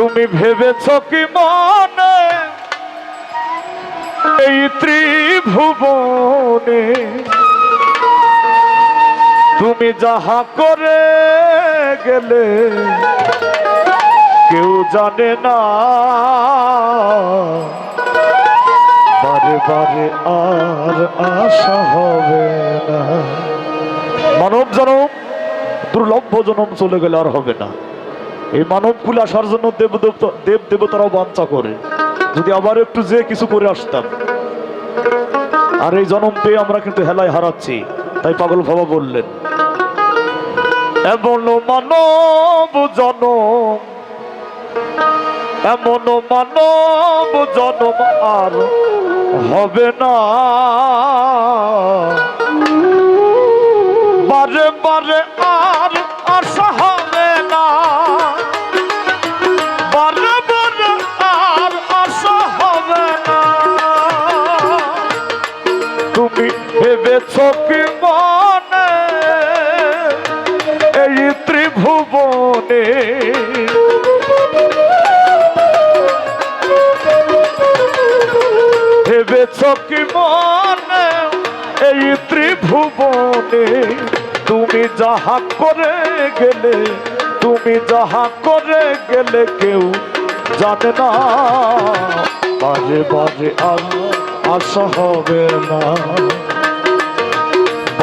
তুমি ভেবেছ কি মনে? এই ত্রিভুবনে। তুমি যাহা করে গেলে, কেউ জানে না। বারে বারে আর আশা হবে না। মানব জনম, দুর্লভ জনম চলে গেলে আর হবে না। এই মানব কুল আসার জন্য দেব দেব দেবতারাও বাঞ্ছা করে। যদি আবার একটু যে কিছু করে আসতাম। আর এই জনম পেয়ে আমরা কিন্তু হেলায় হারাচ্ছি, তাই পাগল বাবা বললেন। এমন মানব জনম, এমন মানব জনম আর হবে না। বারে বারে আর কি মনে এই ত্রিভুবনে। ভেবেছ কি মনে এই ত্রিভুবনে। তুমি যাহা করে গেলে, তুমি যাহা করে গেলে কেউ জানে না। বাজে বাজে আর আশা হবে না।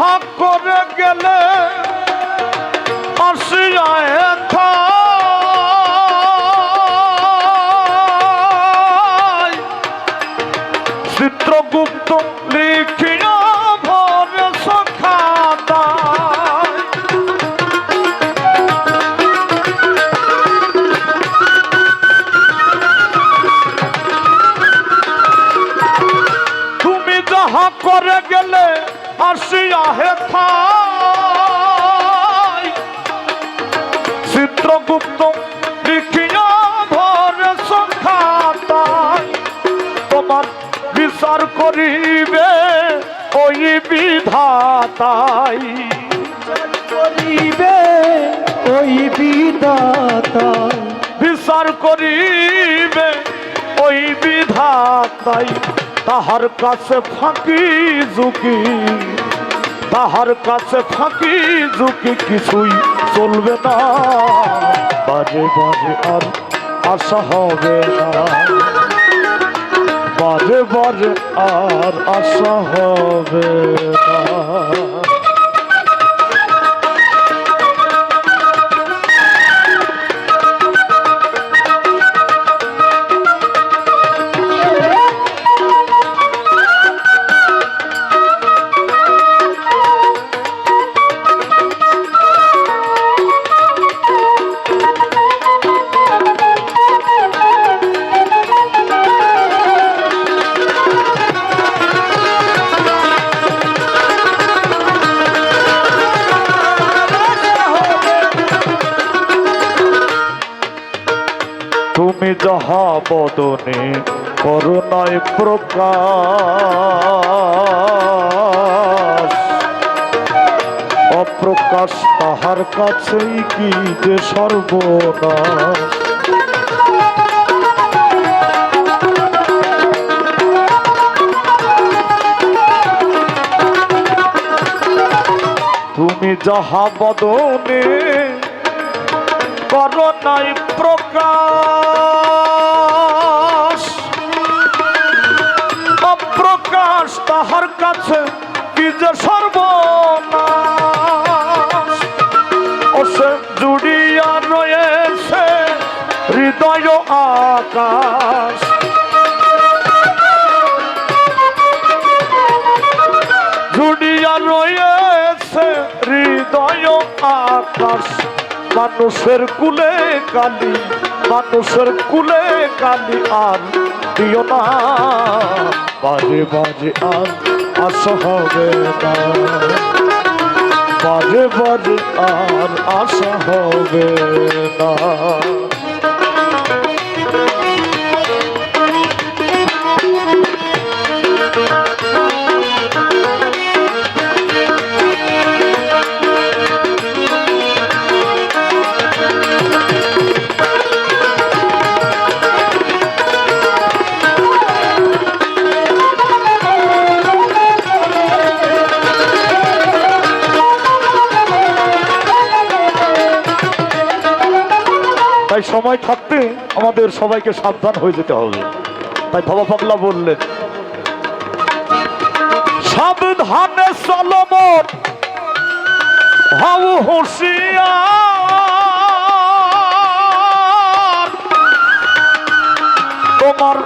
যাহা করে গেলে চিত্রগুপ্ত লিখিয়া ভরে সংখ্যাতায় তোমার বিচার করিবে ওই বিধাতাই। করিবে ওই বিদাতা বিচার করিবে ওই বিধাতাই, তাহার কাছে ফাঁকি ঝুঁকি তাহার কাছে ফাঁকি ঝুঁকি কিছুই চলবে না। বাজে বাজে আর আশা হবে না। বাজে বাজে আর আশা হবে না। যাহা বদনে করুণায় প্রকাশ। অপ্রকাশ তাহার কাছেই কি যে সর্বনাশ? তুমি যাহা বদনে করো নাই প্রকাশ। অপ্রকাশ তাহার কাছে কি যে সর্বনাশ। জুড়িয়া রয়েছে হৃদয় আকাশ। জুড়িয়া রয়েছে হৃদয় আকাশ। মানুষের কুলে কালি, মানুষের কুলে কালি আর দিও না। বাজে বাজে আর আস হবে না। বাজে বাজে আর আশা হবে না। আমাদের সবাইকে সাবধান হয়ে যেতে হবে। তাই বাবা পাগলা বললেন সাবধানে চলমন হাউ হুঁশিয়ার। তোমার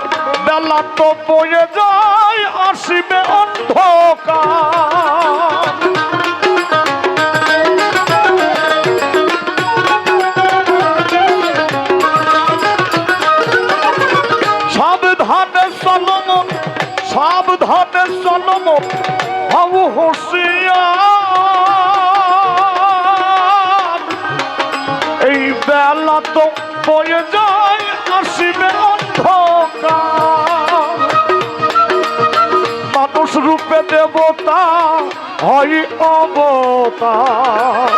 বেলা তো বয়ে যায়, আসিবে অন্ধকার। সাবধানে চলমন হাউ এই বেলা তো বয়ে যায়, আসিবে অন্ধকার। মানুষ রূপে দেবতা হয় অবতার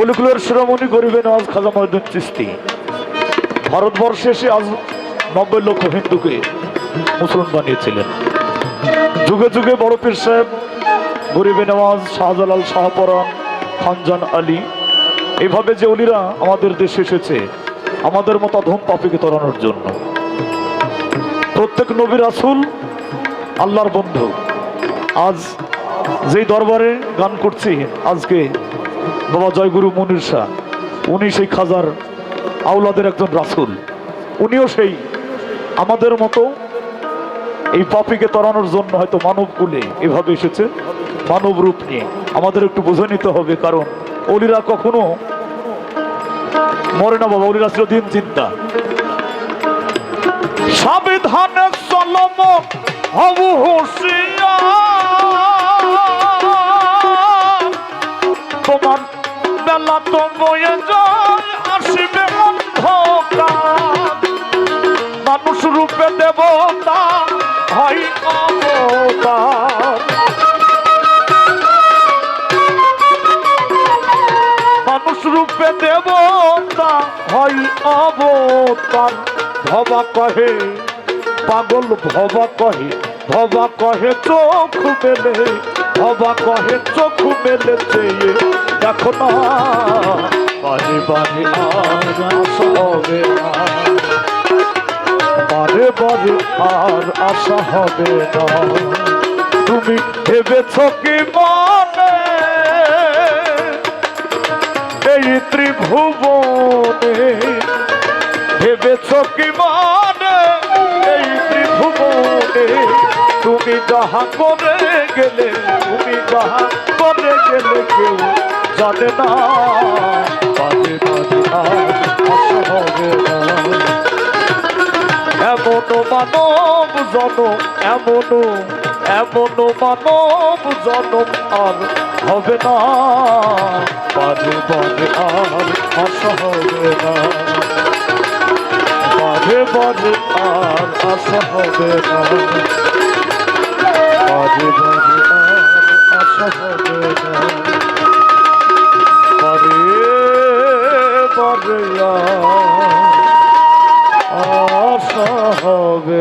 অলিগুলোর শিরোমণি গরিবে নওয়াজ খাজা মহিউদ্দিন চিস্তি ভারতবর্ষে এসে আজ নব্বই লক্ষ হিন্দুকে মুসলমান বানিয়েছিলেন। যুগে যুগে বড় পীর সাহেব, গরিবে নওয়াজ, শাহজালাল শাহপরান, খানজান আলী এভাবে যে অলিরা আমাদের দেশে এসেছে, আমাদের মতো ধূম পাপিকে তরানোর জন্য। প্রত্যেক নবী রাসুল আল্লাহর বন্ধু। আজ যেই দরবারে গান করছি, আজকে বাবা জয়গুরু মনির শাহ, উনি সেই খাজার আউলাদের একজন রাসুল। উনিও সেই। আমাদের মতো এই পাপিকে তরানোর জন্য হয়তো মানব কুলে এভাবে এসেছে, মানব রূপ নিয়ে। আমাদের একটু বুঝে নিতে হবে, কারণ অলিরা কখনো মরে না বাবা, অলিরা ছিল দিন চিন্তা। সাবধানে চলম তোমার বেলা তো বয়ে যায় রূপে দেবতা, হয় অবতার। মানুষ রূপে দেবতা, হয় অবতার। ভবা কহে, পাগল ভবা কহে ভবা কহে চোখ মেলে, ভবা কহে চোখ মেলে চেয়ে। দেখো না বারে বারে আর হবে না। বারে বারে আর আশা হবে না। তুমি ভেবেছ কি মনে এই ত্রিভুবনে ভেবেছ কি মানে এই ত্রিভুবনে তুমি যাহা করে গেলে, তুমি যাহা করে গেলে কেউ জানে না। বাজে বাজে। জন এমন এমন মানব জনম আর হবে না। পারে বাজে আর আশা হবে না। পারে বাজে আর আশা হবে না। পারে বাজে আর আশা হবে না। পারে বাজে আর আশা হবে